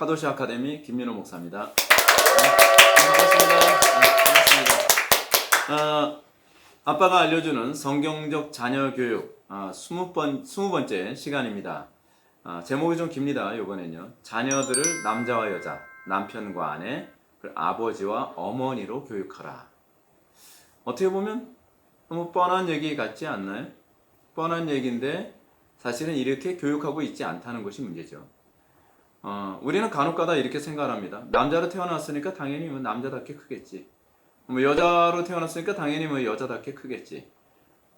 카도시 아카데미 김민호 목사입니다. 네, 반갑습니다. 네, 반갑습니다. 어, 아빠가 알려주는 성경적 자녀 교육 아, 20번, 20번째 시간입니다. 아, 제목이 좀 깁니다. 이번엔요. 자녀들을 남자와 여자, 남편과 아내, 아버지와 어머니로 교육하라. 어떻게 보면 너무 뻔한 얘기 같지 않나요? 뻔한 얘기인데 사실은 이렇게 교육하고 있지 않다는 것이 문제죠. 어, 우리는 간혹가다 이렇게 생각합니다. 남자로 태어났으니까 당연히 뭐 남자답게 크겠지. 뭐 여자로 태어났으니까 당연히 뭐 여자답게 크겠지.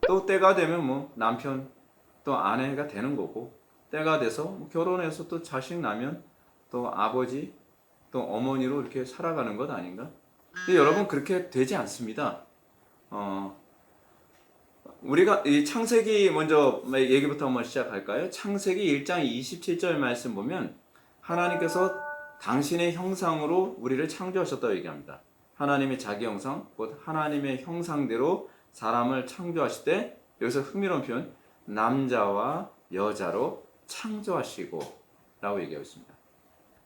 또 때가 되면 뭐 남편 또 아내가 되는 거고 때가 돼서 뭐 결혼해서 또 자식 나면 또 아버지 또 어머니로 이렇게 살아가는 것 아닌가? 근데 여러분 그렇게 되지 않습니다. 어, 우리가 이 창세기 먼저 얘기부터 한번 시작할까요? 창세기 1장 27절 말씀 보면 하나님께서 당신의 형상으로 우리를 창조하셨다고 얘기합니다. 하나님의 자기 형상, 곧 하나님의 형상대로 사람을 창조하실 때 여기서 흥미로운 표현 남자와 여자로 창조하시고 라고 얘기하고 있습니다.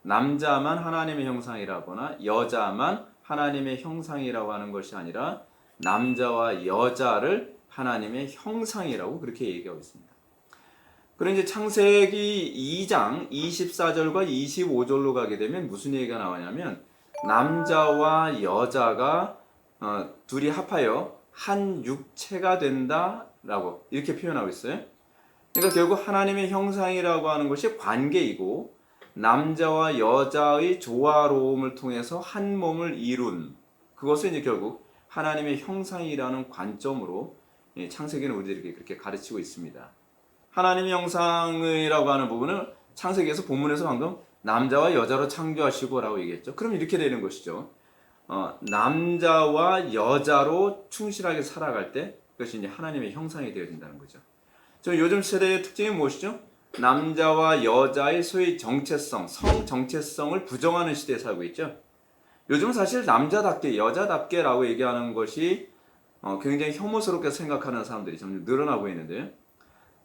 남자만 하나님의 형상이라거나 여자만 하나님의 형상이라고 하는 것이 아니라 남자와 여자를 하나님의 형상이라고 그렇게 얘기하고 있습니다. 그럼 이제 창세기 2장 24절과 25절로 가게 되면 무슨 얘기가 나오냐면 남자와 여자가 어, 둘이 합하여 한 육체가 된다라고 이렇게 표현하고 있어요. 그러니까 결국 하나님의 형상이라고 하는 것이 관계이고 남자와 여자의 조화로움을 통해서 한 몸을 이룬 그것을 이제 결국 하나님의 형상이라는 관점으로 예, 창세기는 우리들에게 그렇게 가르치고 있습니다. 하나님의 형상이라고 하는 부분을 창세기에서 본문에서 방금 남자와 여자로 창조하시고라고 얘기했죠. 그럼 이렇게 되는 것이죠. 어, 남자와 여자로 충실하게 살아갈 때 그것이 이제 하나님의 형상이 되어진다는 거죠. 저 요즘 세대의 특징이 무엇이죠? 남자와 여자의 소위 정체성, 성 정체성을 부정하는 시대에 살고 있죠. 요즘 사실 남자답게 여자답게라고 얘기하는 것이 어, 굉장히 혐오스럽게 생각하는 사람들이 점점 늘어나고 있는데요.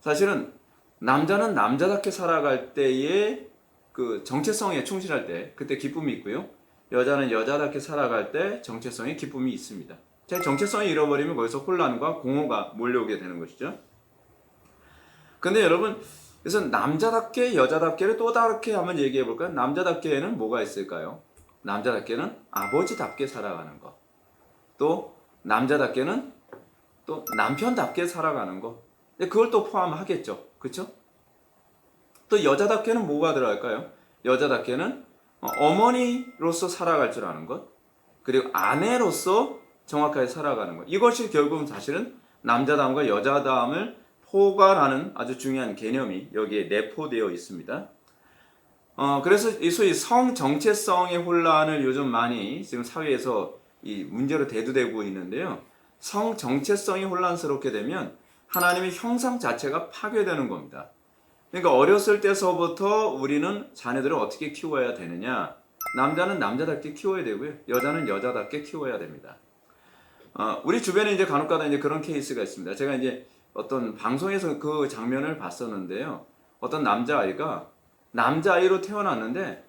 사실은 남자는 남자답게 살아갈 때의 그 정체성에 충실할 때 그때 기쁨이 있고요. 여자는 여자답게 살아갈 때 정체성에 기쁨이 있습니다. 제 정체성이 잃어버리면 거기서 혼란과 공허가 몰려오게 되는 것이죠. 근데 여러분, 그래서 남자답게 여자답게를 또 다르게 한번 얘기해 볼까요? 남자답게는 뭐가 있을까요? 남자답게는 아버지답게 살아가는 것. 또 남자답게는 또 남편답게 살아가는 것. 그걸 또 포함하겠죠. 그렇죠? 또 여자답게는 뭐가 들어갈까요? 여자답게는 어, 어머니로서 살아갈 줄 아는 것. 그리고 아내로서 정확하게 살아가는 것. 이것이 결국은 사실은 남자다움과 여자다움을 포괄하는 아주 중요한 개념이 여기에 내포되어 있습니다. 어, 그래서 이 소위 성 정체성의 혼란을 요즘 많이 지금 사회에서 이 문제로 대두되고 있는데요. 성 정체성이 혼란스럽게 되면 하나님의 형상 자체가 파괴되는 겁니다. 그러니까 어렸을 때서부터 우리는 자녀들을 어떻게 키워야 되느냐? 남자는 남자답게 키워야 되고요. 여자는 여자답게 키워야 됩니다. 어, 우리 주변에 이제 간혹가다 이제 그런 케이스가 있습니다. 제가 이제 어떤 방송에서 그 장면을 봤었는데요. 어떤 남자아이가 남자아이로 태어났는데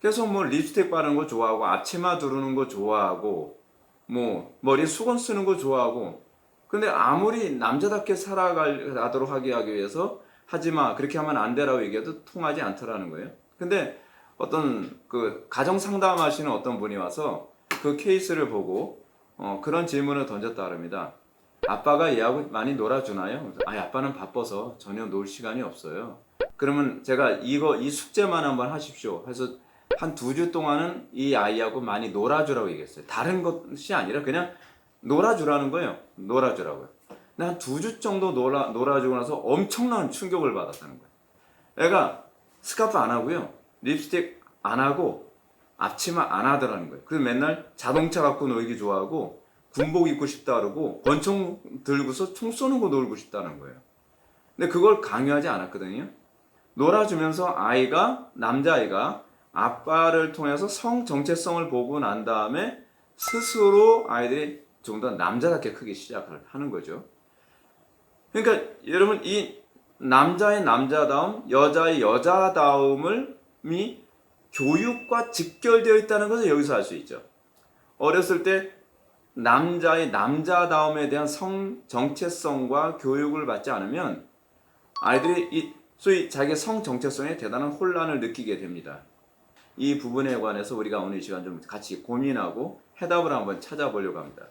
계속 뭐 립스틱 바르는 거 좋아하고 앞치마 두르는 거 좋아하고 뭐 머리 수건 쓰는 거 좋아하고 근데 아무리 남자답게 살아가도록 하기 위해서 하지 마 그렇게 하면 안 되라고 얘기해도 통하지 않더라는 거예요. 근데 어떤 그 가정 상담하시는 어떤 분이 와서 그 케이스를 보고 어, 그런 질문을 던졌다 그럽니다. 아빠가 얘하고 많이 놀아주나요? 아, 아빠는 바빠서 전혀 놀 시간이 없어요. 그러면 제가 이거 이 숙제만 한번 하십시오. 해서 한 두 주 동안은 이 아이하고 많이 놀아주라고 얘기했어요. 다른 것이 아니라 그냥 놀아주라는 거예요. 놀아주라고요. 근데 한 두 주 정도 놀아, 놀아주고 나서 엄청난 충격을 받았다는 거예요. 애가 스카프 안 하고요. 립스틱 안 하고 앞치마 안 하더라는 거예요. 그래서 맨날 자동차 갖고 놀기 좋아하고 군복 입고 싶다 그러고 권총 들고서 총 쏘는 거 놀고 싶다는 거예요. 근데 그걸 강요하지 않았거든요. 놀아주면서 아이가 남자아이가 아빠를 통해서 성 정체성을 보고 난 다음에 스스로 아이들이 좀 더 남자답게 크기 시작을 하는 거죠. 그러니까 여러분 이 남자의 남자다움, 여자의 여자다움을 미 교육과 직결되어 있다는 것을 여기서 알 수 있죠. 어렸을 때 남자의 남자다움에 대한 성 정체성과 교육을 받지 않으면 아이들이 이 소위 자기의 성 정체성에 대단한 혼란을 느끼게 됩니다. 이 부분에 관해서 우리가 오늘 이 시간 좀 같이 고민하고 해답을 한번 찾아보려고 합니다.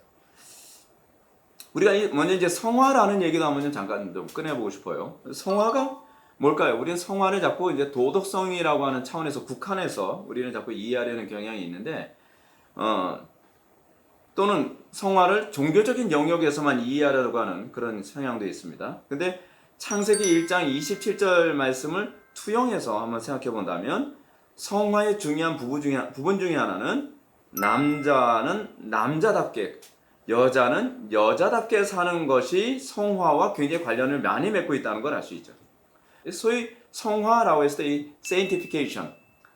우리가 이- 먼저 이제 성화라는 얘기도 한번 잠깐 좀 꺼내보고 싶어요. 성화가 뭘까요? 우리는 성화를 자꾸 이제 도덕성이라고 하는 차원에서 국한해서 우리는 자꾸 이해하려는 경향이 있는데, 어, 또는 성화를 종교적인 영역에서만 이해하려고 하는 그런 성향도 있습니다. 근데 창세기 1장 27절 말씀을 투영해서 한번 생각해 본다면 성화의 중요한 부분 중에, 부분 중에 하나는 남자는 남자답게 여자는 여자답게 사는 것이 성화와 굉장히 관련을 많이 맺고 있다는 걸 알 수 있죠. 소위 성화라고 했을 때 이 sanctification,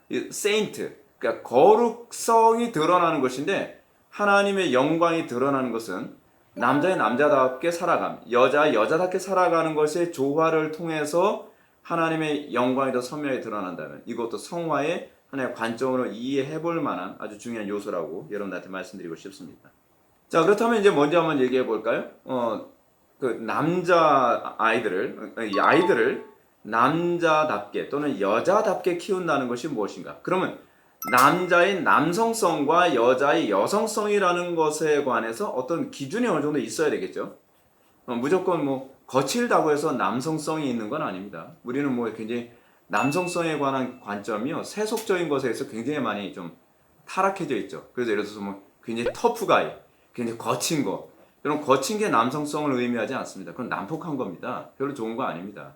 이 saint, 그러니까 거룩성이 드러나는 것인데 하나님의 영광이 드러나는 것은 남자의 남자답게 살아감, 여자 여자답게 살아가는 것의 조화를 통해서 하나님의 영광이 더 선명히 드러난다면 이것도 성화의 하나의 관점으로 이해해 볼 만한 아주 중요한 요소라고 여러분들한테 말씀드리고 싶습니다. 자, 그렇다면 이제 먼저 한번 얘기해 볼까요? 어, 그 남자 아이들을, 이 아이들을 남자답게 또는 여자답게 키운다는 것이 무엇인가? 그러면 남자의 남성성과 여자의 여성성이라는 것에 관해서 어떤 기준이 어느 정도 있어야 되겠죠. 어, 무조건 뭐 거칠다고 해서 남성성이 있는 건 아닙니다. 우리는 뭐 굉장히 남성성에 관한 관점이요 세속적인 것에 서 굉장히 많이 좀 타락해져 있죠. 그래서 예를 들어서 뭐 굉장히 터프가이, 굉장히 거친 거 이런 거친 게 남성성을 의미하지 않습니다. 그건 난폭한 겁니다. 별로 좋은 거 아닙니다.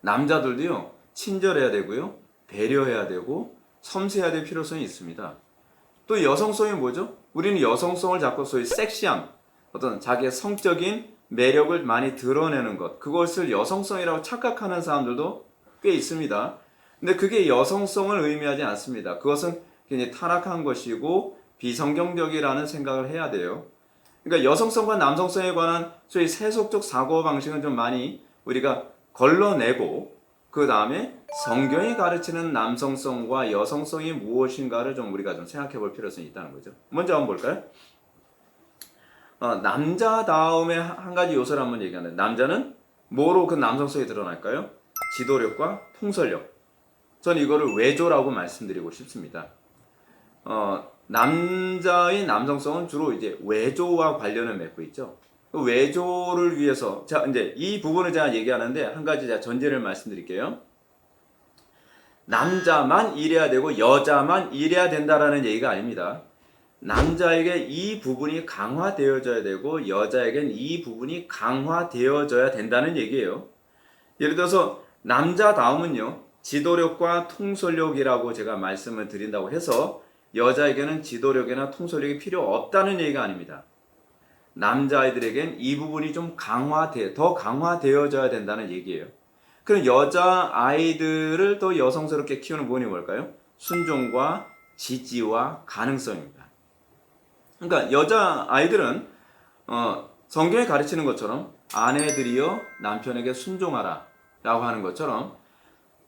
남자들도요 친절해야 되고요 배려해야 되고 섬세해야 될 필요성이 있습니다. 또 여성성이 뭐죠? 우리는 여성성을 자꾸 소위 섹시함, 어떤 자기의 성적인 매력을 많이 드러내는 것, 그것을 여성성이라고 착각하는 사람들도 꽤 있습니다. 근데 그게 여성성을 의미하지 않습니다. 그것은 굉장히 타락한 것이고 비성경적이라는 생각을 해야 돼요. 그러니까 여성성과 남성성에 관한 소위 세속적 사고 방식은 좀 많이 우리가 걸러내고 그 다음에 성경이 가르치는 남성성과 여성성이 무엇인가를 좀 우리가 좀 생각해 볼 필요성이 있다는 거죠. 먼저 한번 볼까요? 어, 남자다움의 한 가지 요소를 한번 얘기하는데 남자는 뭐로 그 남성성이 드러날까요? 지도력과 통솔력. 저는 이거를 외조라고 말씀드리고 싶습니다. 어, 남자의 남성성은 주로 이제 외조와 관련을 맺고 있죠. 그 외조를 위해서 자 이제 이 부분을 제가 얘기하는데 한 가지 제가 전제를 말씀드릴게요. 남자만 일해야 되고 여자만 일해야 된다라는 얘기가 아닙니다. 남자에게 이 부분이 강화되어져야 되고 여자에겐 이 부분이 강화되어져야 된다는 얘기예요. 예를 들어서 남자다움은요 지도력과 통솔력이라고 제가 말씀을 드린다고 해서 여자에게는 지도력이나 통솔력이 필요 없다는 얘기가 아닙니다. 남자아이들에겐 이 부분이 좀 강화돼, 더 강화되어져야 된다는 얘기예요. 그럼 여자 아이들을 더 여성스럽게 키우는 부분이 뭘까요? 순종과 지지와 가능성입니다. 그러니까 여자 아이들은 어, 성경에 가르치는 것처럼 아내들이여 남편에게 순종하라 라고 하는 것처럼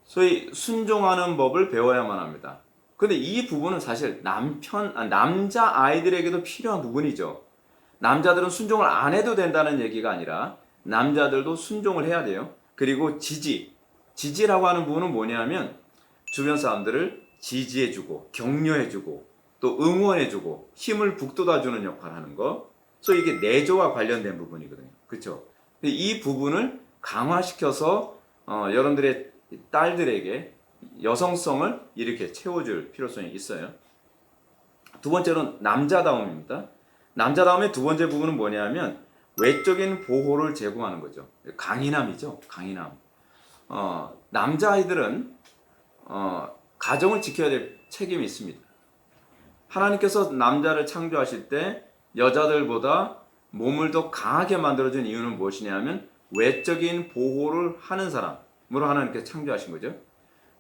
소위 순종하는 법을 배워야만 합니다. 근데 이 부분은 사실 남편 아, 남자 아이들에게도 필요한 부분이죠. 남자들은 순종을 안 해도 된다는 얘기가 아니라 남자들도 순종을 해야 돼요. 그리고 지지. 지지라고 하는 부분은 뭐냐면 주변 사람들을 지지해주고 격려해주고 또 응원해주고 힘을 북돋아주는 역할을 하는 거. 소위 이게 내조와 관련된 부분이거든요. 그렇죠? 이 부분을 강화시켜서 어, 여러분들의 딸들에게 여성성을 이렇게 채워줄 필요성이 있어요. 두 번째로는 남자다움입니다. 남자다움의 두 번째 부분은 뭐냐면 외적인 보호를 제공하는 거죠. 강인함이죠. 강인함. 어, 남자아이들은 어, 가정을 지켜야 될 책임이 있습니다. 하나님께서 남자를 창조하실 때 여자들보다 몸을 더 강하게 만들어준 이유는 무엇이냐면 외적인 보호를 하는 사람으로 하나님께서 창조하신 거죠.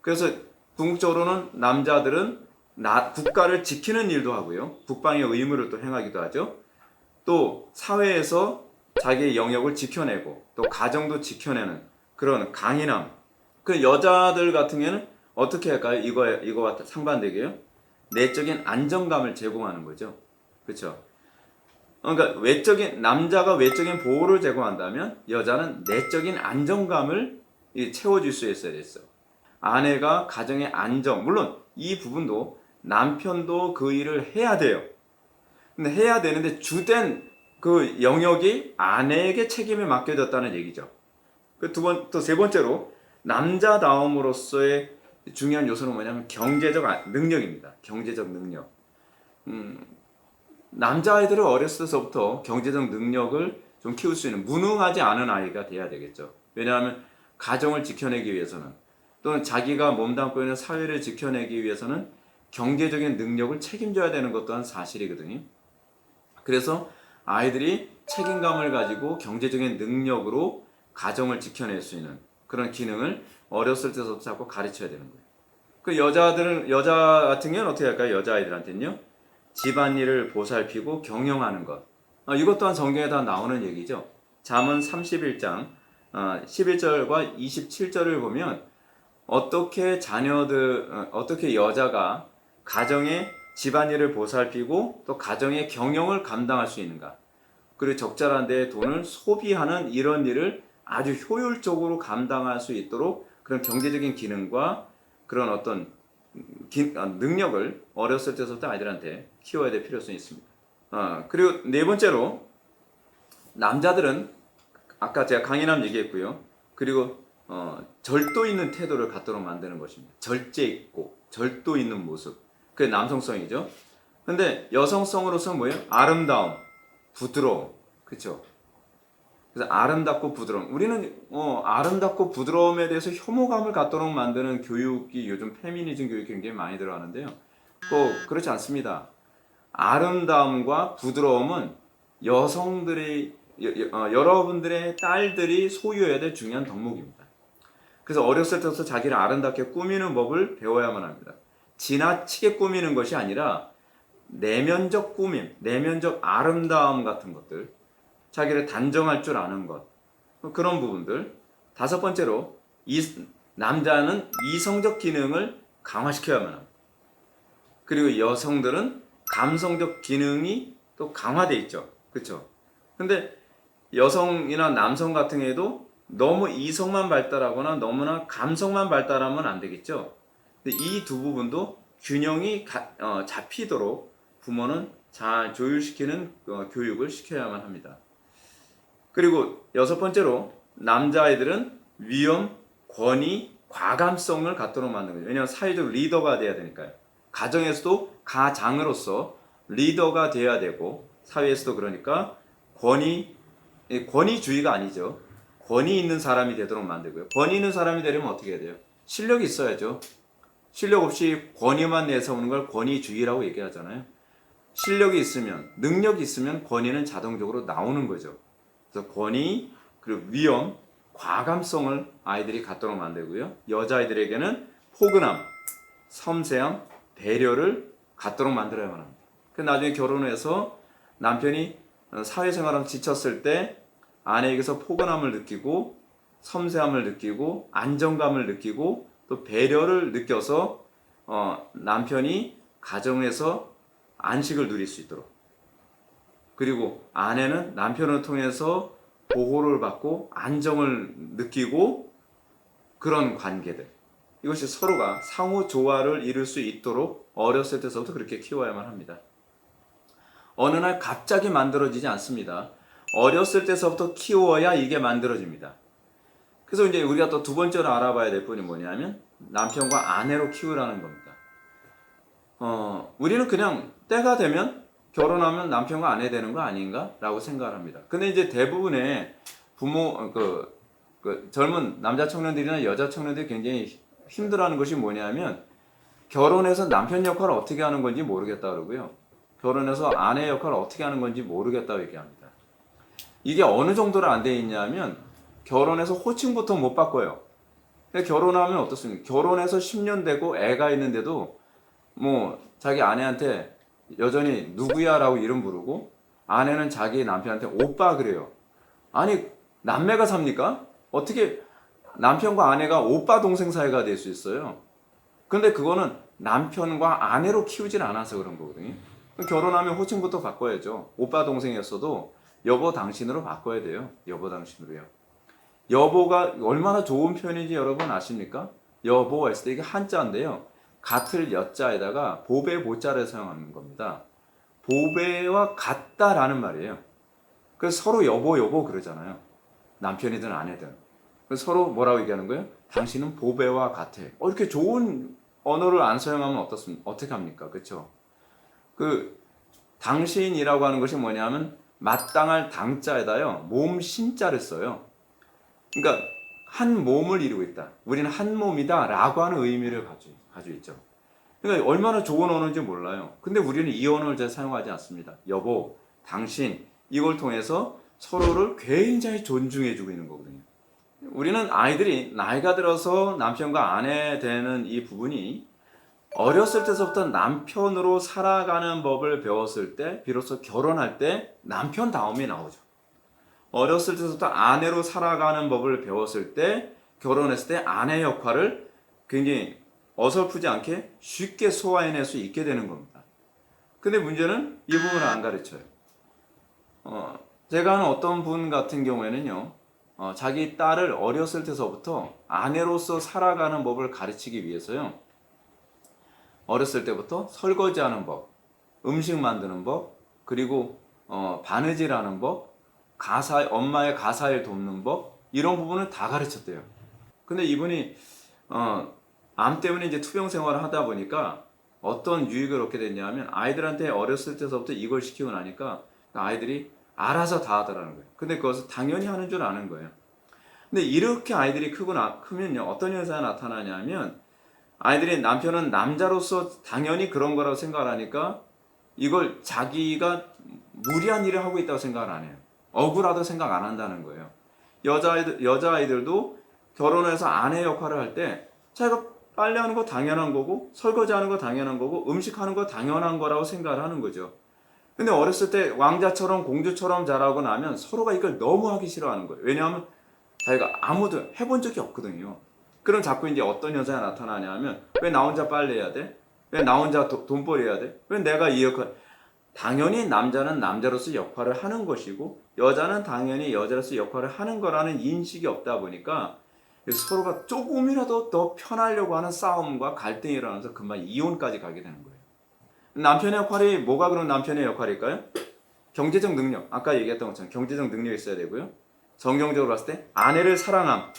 그래서 궁극적으로는 남자들은 나, 국가를 지키는 일도 하고요. 국방의 의무를 또 행하기도 하죠. 또 사회에서 자기의 영역을 지켜내고 또 가정도 지켜내는 그런 강인함. 그 여자들 같은 경우에는 어떻게 할까요? 이거 이거와 상반되게요. 내적인 안정감을 제공하는 거죠. 그렇죠? 그러니까 외적인 남자가 외적인 보호를 제공한다면 여자는 내적인 안정감을 이 채워줄 수 있어야 됐어. 아내가 가정의 안정 물론 이 부분도 남편도 그 일을 해야 돼요. 근데 해야 되는데 주된 그 영역이 아내에게 책임이 맡겨졌다는 얘기죠. 그 두 번, 또 세 번째로 남자다움으로서의 중요한 요소는 뭐냐면 경제적 안- 능력입니다. 경제적 능력. 음, 남자아이들을 어렸을 때서부터 경제적 능력을 좀 키울 수 있는 무능하지 않은 아이가 돼야 되겠죠. 왜냐하면 가정을 지켜내기 위해서는 또는 자기가 몸담고 있는 사회를 지켜내기 위해서는 경제적인 능력을 책임져야 되는 것 또한 사실이거든요. 그래서 아이들이 책임감을 가지고 경제적인 능력으로 가정을 지켜낼 수 있는 그런 기능을 어렸을 때부터 자꾸 가르쳐야 되는 거예요. 그 여자들은 여자 같은 경우는 어떻게 할까요? 여자 아이들한테는요. 집안일을 보살피고 경영하는 것. 아, 이것 또한 성경에 다 나오는 얘기죠. 잠언 31장 어, 11절과 27절을 보면 어떻게 자녀들 어, 어떻게 여자가 가정의 집안일을 보살피고 또 가정의 경영을 감당할 수 있는가? 그리고 적절한 데 돈을 소비하는 이런 일을 아주 효율적으로 감당할 수 있도록 그런 경제적인 기능과 그런 어떤 기- 아, 능력을 어렸을 때부터 아이들한테 키워야 될 필요성이 있습니다. 아, 그리고 네 번째로 남자들은 아까 제가 강인함 얘기했고요. 그리고 어, 절도 있는 태도를 갖도록 만드는 것입니다. 절제 있고 절도 있는 모습. 그게 남성성이죠. 근데 여성성으로서는 뭐예요? 아름다움, 부드러움. 그렇죠? 그래서 아름답고 부드러움. 우리는 어, 아름답고 부드러움에 대해서 혐오감을 갖도록 만드는 교육이 요즘 페미니즘 교육이 굉장히 많이 들어가는데요. 꼭 그렇지 않습니다. 아름다움과 부드러움은 여성들의 여, 여, 어, 여러분들의 딸들이 소유해야 될 중요한 덕목입니다. 그래서 어렸을 때부터 자기를 아름답게 꾸미는 법을 배워야만 합니다. 지나치게 꾸미는 것이 아니라 내면적 꾸밈, 내면적 아름다움 같은 것들, 자기를 단정할 줄 아는 것, 그런 부분들. 다섯 번째로 이 남자는 이성적 기능을 강화시켜야만 합니다. 그리고 여성들은 감성적 기능이 또 강화돼 있죠. 그렇죠? 근데 여성이나 남성 같은 경우에도 너무 이성만 발달하거나 너무나 감성만 발달하면 안 되겠죠. 이 두 부분도 균형이 가- 어, 잡히도록 부모는 잘 조율시키는 어, 교육을 시켜야만 합니다. 그리고 여섯 번째로 남자아이들은 위험, 권위, 과감성을 갖도록 만드는 거예요. 왜냐하면 사회적 리더가 돼야 되니까요. 가정에서도 가장으로서 리더가 돼야 되고 사회에서도 그러니까 권위 예, 권위주의가 아니죠. 권위 있는 사람이 되도록 만들고요. 권위 있는 사람이 되려면 어떻게 해야 돼요? 실력이 있어야죠. 실력 없이 권위만 내세우는 걸 권위주의라고 얘기하잖아요. 실력이 있으면, 능력이 있으면 권위는 자동적으로 나오는 거죠. 그래서 권위, 그리고 위험, 과감성을 아이들이 갖도록 만들고요. 여자아이들에게는 포근함, 섬세함, 배려를 갖도록 만들어야만 합니다. 그 나중에 결혼해서 남편이 어, 사회생활을 지쳤을 때 아내에게서 포근함을 느끼고 섬세함을 느끼고 안정감을 느끼고 또 배려를 느껴서 어, 남편이 가정에서 안식을 누릴 수 있도록 그리고 아내는 남편을 통해서 보호를 받고 안정을 느끼고 그런 관계들 이것이 서로가 상호 조화를 이룰 수 있도록 어렸을 때서부터 그렇게 키워야만 합니다. 어느 날 갑자기 만들어지지 않습니다. 어렸을 때서부터 키워야 이게 만들어집니다. 그래서 이제 우리가 또 두 번째로 알아봐야 될 분이 뭐냐면 남편과 아내로 키우라는 겁니다. 어, 우리는 그냥 때가 되면 결혼하면 남편과 아내 되는 거 아닌가라고 생각을 합니다. 근데 이제 대부분의 부모 어, 그, 그 젊은 남자 청년들이나 여자 청년들이 굉장히 힘들어하는 것이 뭐냐면 결혼해서 남편 역할을 어떻게 하는 건지 모르겠다 그러고요. 결혼해서 아내 역할을 어떻게 하는 건지 모르겠다고 얘기합니다. 이게 어느 정도로 안 돼 있냐면 결혼해서 호칭부터 못 바꿔요. 결혼하면 어떻습니까? 결혼해서 10년 되고 애가 있는데도 뭐 자기 아내한테 여전히 누구야라고 이름 부르고 아내는 자기 남편한테 오빠 그래요. 아니 남매가 삽니까? 어떻게 남편과 아내가 오빠 동생 사이가 될 수 있어요? 근데 그거는 남편과 아내로 키우질 않아서 그런 거거든요. 결혼하면 호칭부터 바꿔야죠. 오빠 동생이었어도 여보 당신으로 바꿔야 돼요. 여보 당신으로요. 여보가 얼마나 좋은 표현인지 여러분 아십니까? 여보 했을 때 이게 한자인데요. 같을 여자에다가 보배 보자를 사용하는 겁니다. 보배와 같다라는 말이에요. 그래서 서로 여보 여보 그러잖아요. 남편이든 아내든. 서로 뭐라고 얘기하는 거예요? 당신은 보배와 같아. 어, 이렇게 좋은 언어를 안 사용하면 어떻습니까? 어떻게 합니까? 그렇죠? 그 당신이라고 하는 것이 뭐냐면 마땅할 당자에다요 몸 신자를 써요. 그러니까 한 몸을 이루고 있다. 우리는 한 몸이다라고 하는 의미를 가지고 가지고 있죠. 그러니까 얼마나 좋은 언어인지 몰라요. 근데 우리는 이 언어를 잘 사용하지 않습니다. 여보, 당신 이걸 통해서 서로를 굉장히 존중해주고 있는 거거든요. 우리는 아이들이 나이가 들어서 남편과 아내 되는 이 부분이 어렸을 때서부터 남편으로 살아가는 법을 배웠을 때 비로소 결혼할 때 남편다움이 나오죠. 어렸을 때부터 아내로 살아가는 법을 배웠을 때 결혼했을 때 아내 역할을 굉장히 어설프지 않게 쉽게 소화해낼 수 있게 되는 겁니다. 근데 문제는 이 부분을 안 가르쳐요. 어, 제가 아는 어떤 분 같은 경우에는요, 어, 자기 딸을 어렸을 때서부터 아내로서 살아가는 법을 가르치기 위해서요, 어렸을 때부터 설거지하는 법, 음식 만드는 법, 그리고 어, 바느질하는 법, 가사 엄마의 가사일 돕는 법 이런 부분을 다 가르쳤대요. 근데 이분이 어, 암 때문에 이제 투병 생활을 하다 보니까 어떤 유익을 얻게 됐냐면 아이들한테 어렸을 때서부터 이걸 시키고 나니까 아이들이 알아서 다 하더라는 거예요. 근데 그것을 당연히 하는 줄 아는 거예요. 근데 이렇게 아이들이 크고 나, 크면요 어떤 현상이 나타나냐면 아이들이 남편은 남자로서 당연히 그런 거라고 생각을 하니까 이걸 자기가 무리한 일을 하고 있다고 생각을 안 해요. 억울하다고 생각 안 한다는 거예요. 여자아이들, 여자아이들도 결혼해서 아내 역할을 할 때 자기가 빨래하는 거 당연한 거고 설거지하는 거 당연한 거고 음식하는 거 당연한 거라고 생각을 하는 거죠. 근데 어렸을 때 왕자처럼 공주처럼 자라고 나면 서로가 이걸 너무 하기 싫어하는 거예요. 왜냐하면 자기가 아무도 해본 적이 없거든요. 그럼 자꾸 이제 어떤 현상이 나타나냐면 왜 나 혼자 빨래해야 돼? 왜 나 혼자 도- 돈벌이 해야 돼? 왜 내가 이 역할 당연히 남자는 남자로서 역할을 하는 것이고 여자는 당연히 여자로서 역할을 하는 거라는 인식이 없다 보니까 서로가 조금이라도 더 편하려고 하는 싸움과 갈등이 일어나면서 금방 이혼까지 가게 되는 거예요. 남편의 역할이 뭐가 그런 남편의 역할일까요? 경제적 능력. 아까 얘기했던 것처럼 경제적 능력이 있어야 되고요. 성경적으로 봤을 때 아내를 사랑함.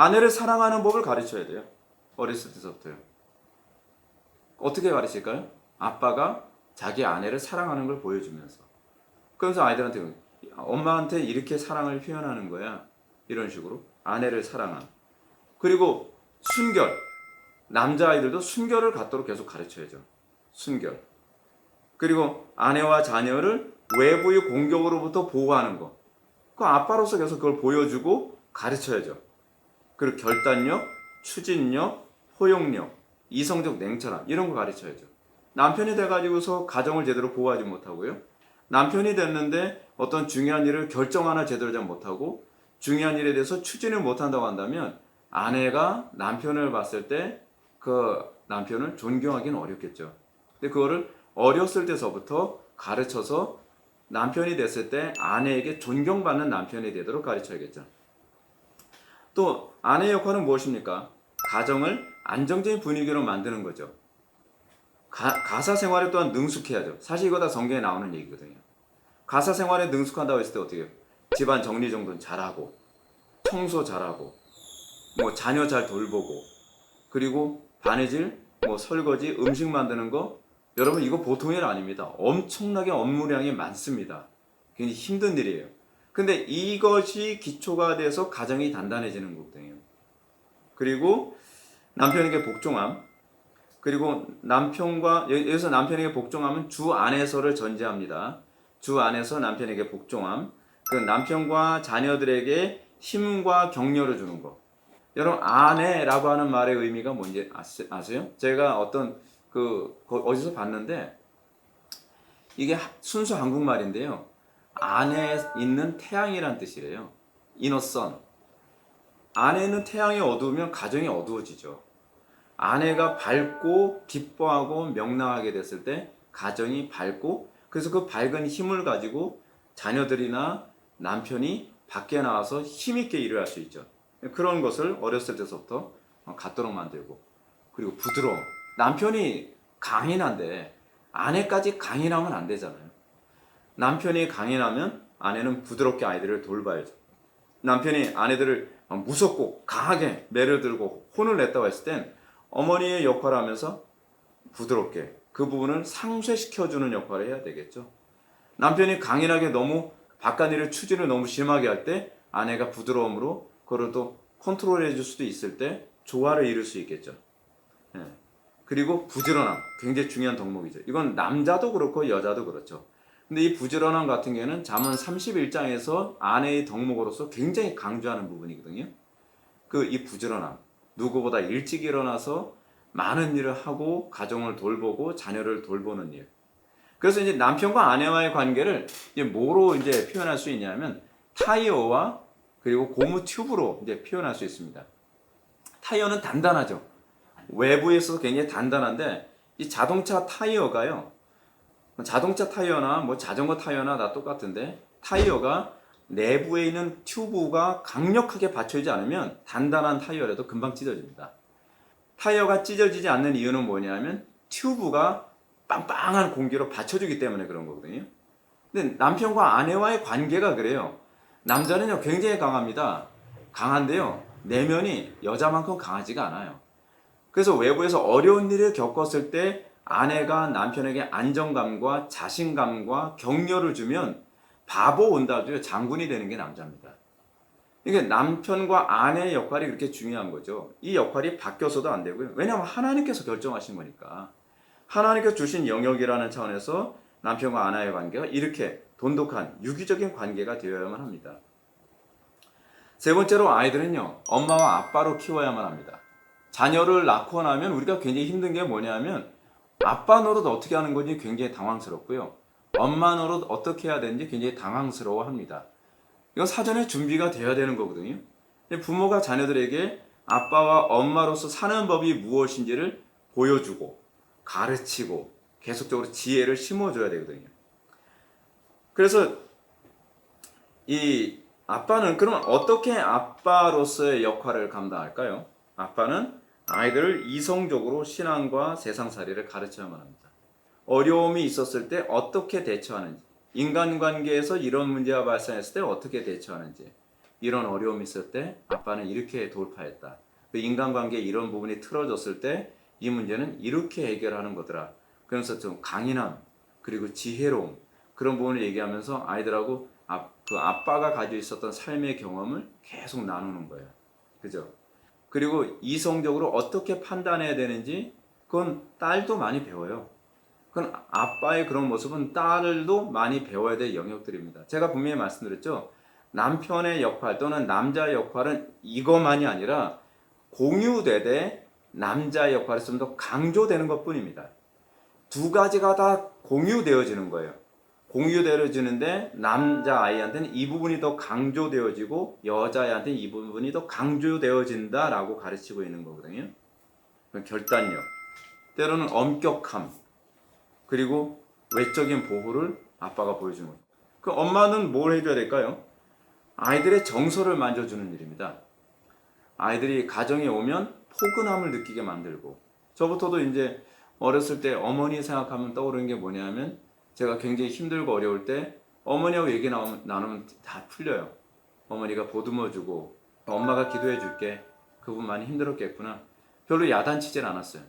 아내를 사랑하는 법을 가르쳐야 돼요. 어렸을 때서부터요. 어떻게 가르칠까요? 아빠가 자기 아내를 사랑하는 걸 보여주면서. 그래서 아이들한테 엄마한테 이렇게 사랑을 표현하는 거야. 이런 식으로 아내를 사랑함. 그리고 순결. 남자아이들도 순결을 갖도록 계속 가르쳐야죠. 순결. 그리고 아내와 자녀를 외부의 공격으로부터 보호하는 거. 그 아빠로서 계속 그걸 보여주고 가르쳐야죠. 그리고 결단력, 추진력, 포용력, 이성적 냉철함 이런 거 가르쳐야죠. 남편이 돼가지고서 가정을 제대로 보호하지 못하고요. 남편이 됐는데 어떤 중요한 일을 결정 하나 제대로 잘 못하고 중요한 일에 대해서 추진을 못한다고 한다면 아내가 남편을 봤을 때 그 남편을 존경하기는 어렵겠죠. 근데 그거를 어렸을 때서부터 가르쳐서 남편이 됐을 때 아내에게 존경받는 남편이 되도록 가르쳐야겠죠. 또 아내의 역할은 무엇입니까? 가정을 안정적인 분위기로 만드는 거죠. 가, 가사 생활에 또한 능숙해야죠. 사실 이거 다 성경에 나오는 얘기거든요. 가사 생활에 능숙한다고 했을 때 어떻게 해요? 집안 정리정돈 잘하고, 청소 잘하고, 뭐 자녀 잘 돌보고, 그리고 바느질, 뭐 설거지, 음식 만드는 거, 여러분 이거 보통 일 아닙니다. 엄청나게 업무량이 많습니다. 굉장히 힘든 일이에요. 근데 이것이 기초가 돼서 가정이 단단해지는 거거든요. 그리고 남편에게 복종함. 그리고 남편과 여- 여기서 남편에게 복종함은 주 안에서를 전제합니다. 주 안에서 남편에게 복종함. 그 남편과 자녀들에게 힘과 격려를 주는 거. 여러분 아내라고 하는 말의 의미가 뭔지 아세- 아세요? 제가 어떤 그 거- 어디서 봤는데 이게 하- 순수 한국말인데요. 안에 있는 태양이란 뜻이래요. 이너선. 안에 있는 태양이 어두우면 가정이 어두워지죠. 아내가 밝고 기뻐하고 명랑하게 됐을 때 가정이 밝고 그래서 그 밝은 힘을 가지고 자녀들이나 남편이 밖에 나와서 힘있게 일을 할 수 있죠. 그런 것을 어렸을 때부터 갖도록 만들고 그리고 부드러움. 남편이 강인한데 아내까지 강인하면 안 되잖아요. 남편이 강인하면 아내는 부드럽게 아이들을 돌봐야죠. 남편이 아내들을 무섭고 강하게 매를 들고 혼을 냈다고 했을 땐 어머니의 역할을 하면서 부드럽게 그 부분을 상쇄시켜주는 역할을 해야 되겠죠. 남편이 강인하게 너무 바깥일을 추진을 너무 심하게 할 때 아내가 부드러움으로 그걸 또 컨트롤해 줄 수도 있을 때 조화를 이룰 수 있겠죠. 예. 그리고 부지런함 굉장히 중요한 덕목이죠. 이건 남자도 그렇고 여자도 그렇죠. 근데 이 부지런함 같은 경우에는 잠언 31장에서 아내의 덕목으로서 굉장히 강조하는 부분이거든요. 그 이 부지런함 누구보다 일찍 일어나서 많은 일을 하고 가정을 돌보고 자녀를 돌보는 일. 그래서 이제 남편과 아내와의 관계를 이제 뭐로 이제 표현할 수 있냐면 타이어와 그리고 고무 튜브로 이제 표현할 수 있습니다. 타이어는 단단하죠. 외부에 있어서 굉장히 단단한데 이 자동차 타이어가요. 자동차 타이어나 뭐 자전거 타이어나 다 똑같은데 타이어가 내부에 있는 튜브가 강력하게 받쳐지지 않으면 단단한 타이어라도 금방 찢어집니다. 타이어가 찢어지지 않는 이유는 뭐냐면 튜브가 빵빵한 공기로 받쳐주기 때문에 그런 거거든요. 근데 남편과 아내와의 관계가 그래요. 남자는요 굉장히 강합니다. 강한데요 내면이 여자만큼 강하지가 않아요. 그래서 외부에서 어려운 일을 겪었을 때 아내가 남편에게 안정감과 자신감과 격려를 주면 바보 온다도요 장군이 되는 게 남자입니다. 이게 남편과 아내의 역할이 그렇게 중요한 거죠. 이 역할이 바뀌어서도 안 되고요. 왜냐하면 하나님께서 결정하신 거니까. 하나님께서 주신 영역이라는 차원에서 남편과 아내의 관계가 이렇게 돈독한 유기적인 관계가 되어야만 합니다. 세 번째로 아이들은요, 엄마와 아빠로 키워야만 합니다. 자녀를 낳고 나면 우리가 굉장히 힘든 게 뭐냐면 아빠 노릇 어떻게 하는 건지 굉장히 당황스럽고요. 엄마 노릇 어떻게 해야 되는지 굉장히 당황스러워 합니다. 이건 사전에 준비가 되어야 되는 거거든요. 부모가 자녀들에게 아빠와 엄마로서 사는 법이 무엇인지를 보여주고 가르치고 계속적으로 지혜를 심어줘야 되거든요. 그래서 이 아빠는 그러면 어떻게 아빠로서의 역할을 감당할까요? 아빠는 아이들을 이성적으로 신앙과 세상살이를 가르쳐야만 합니다. 어려움이 있었을 때 어떻게 대처하는지, 인간관계에서 이런 문제가 발생했을 때 어떻게 대처하는지, 이런 어려움이 있을 때 아빠는 이렇게 돌파했다. 그 인간관계에 이런 부분이 틀어졌을 때 이 문제는 이렇게 해결하는 거더라. 그래서 좀 강인함, 그리고 지혜로움, 그런 부분을 얘기하면서 아이들하고 아, 그 아빠가 가지고 있었던 삶의 경험을 계속 나누는 거예요. 그죠? 그리고 이성적으로 어떻게 판단해야 되는지 그건 딸도 많이 배워요. 그건 아빠의 그런 모습은 딸도 많이 배워야 될 영역들입니다. 제가 분명히 말씀드렸죠. 남편의 역할 또는 남자의 역할은 이것만이 아니라 공유되되 남자의 역할이 좀 더 강조되는 것 뿐입니다. 두 가지가 다 공유되어지는 거예요. 공유되어지는데 남자 아이한테는 이 부분이 더 강조되어지고 여자 아이한테는 이 부분이 더 강조되어진다라고 가르치고 있는 거거든요. 결단력, 때로는 엄격함, 그리고 외적인 보호를 아빠가 보여주는 거예요. 그 엄마는 뭘 해줘야 될까요? 아이들의 정서를 만져주는 일입니다. 아이들이 가정에 오면 포근함을 느끼게 만들고 저부터도 이제 어렸을 때 어머니 생각하면 떠오르는 게 뭐냐면 제가 굉장히 힘들고 어려울 때 어머니하고 얘기 나누면 다 풀려요. 어머니가 보듬어주고 엄마가 기도해 줄게. 그분 많이 힘들었겠구나. 별로 야단치진 않았어요.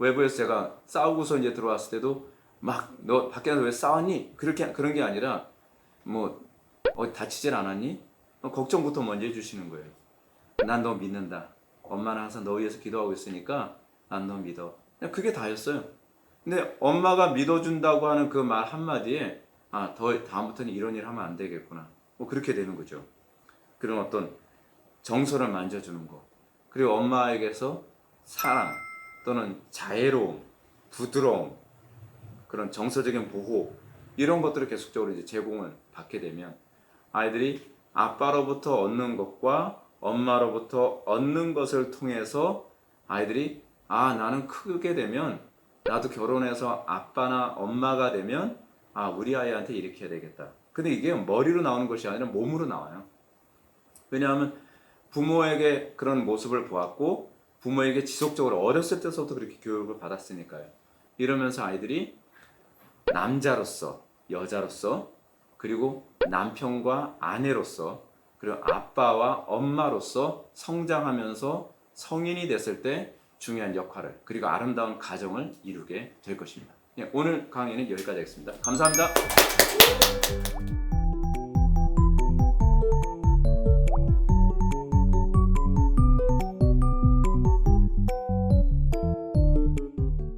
외부에서 제가 싸우고서 이제 들어왔을 때도 막 너 밖에 나서 왜 싸웠니? 그렇게 그런 게 아니라 뭐 어디 다치질 않았니? 어, 걱정부터 먼저 해주시는 거예요. 난 너 믿는다. 엄마는 항상 너 위해서 기도하고 있으니까 난 너 믿어. 그냥 그게 다였어요. 근데 엄마가 믿어준다고 하는 그 말 한마디에 아, 더 다음부터는 이런 일 하면 안 되겠구나. 뭐 그렇게 되는 거죠. 그런 어떤 정서를 만져주는 거. 그리고 엄마에게서 사랑 또는 자애로움, 부드러움, 그런 정서적인 보호 이런 것들을 계속적으로 이제 제공을 받게 되면 아이들이 아빠로부터 얻는 것과 엄마로부터 얻는 것을 통해서 아이들이 아 나는 크게 되면 나도 결혼해서 아빠나 엄마가 되면 아 우리 아이한테 이렇게 해야 되겠다. 근데 이게 머리로 나오는 것이 아니라 몸으로 나와요. 왜냐하면 부모에게 그런 모습을 보았고 부모에게 지속적으로 어렸을 때서부터 그렇게 교육을 받았으니까요. 이러면서 아이들이 남자로서 여자로서 그리고 남편과 아내로서 그리고 아빠와 엄마로서 성장하면서 성인이 됐을 때 중요한 역할을 그리고 아름다운 가정을 이루게 될 것입니다. 예, 오늘 강의는 여기까지 하겠습니다. 감사합니다.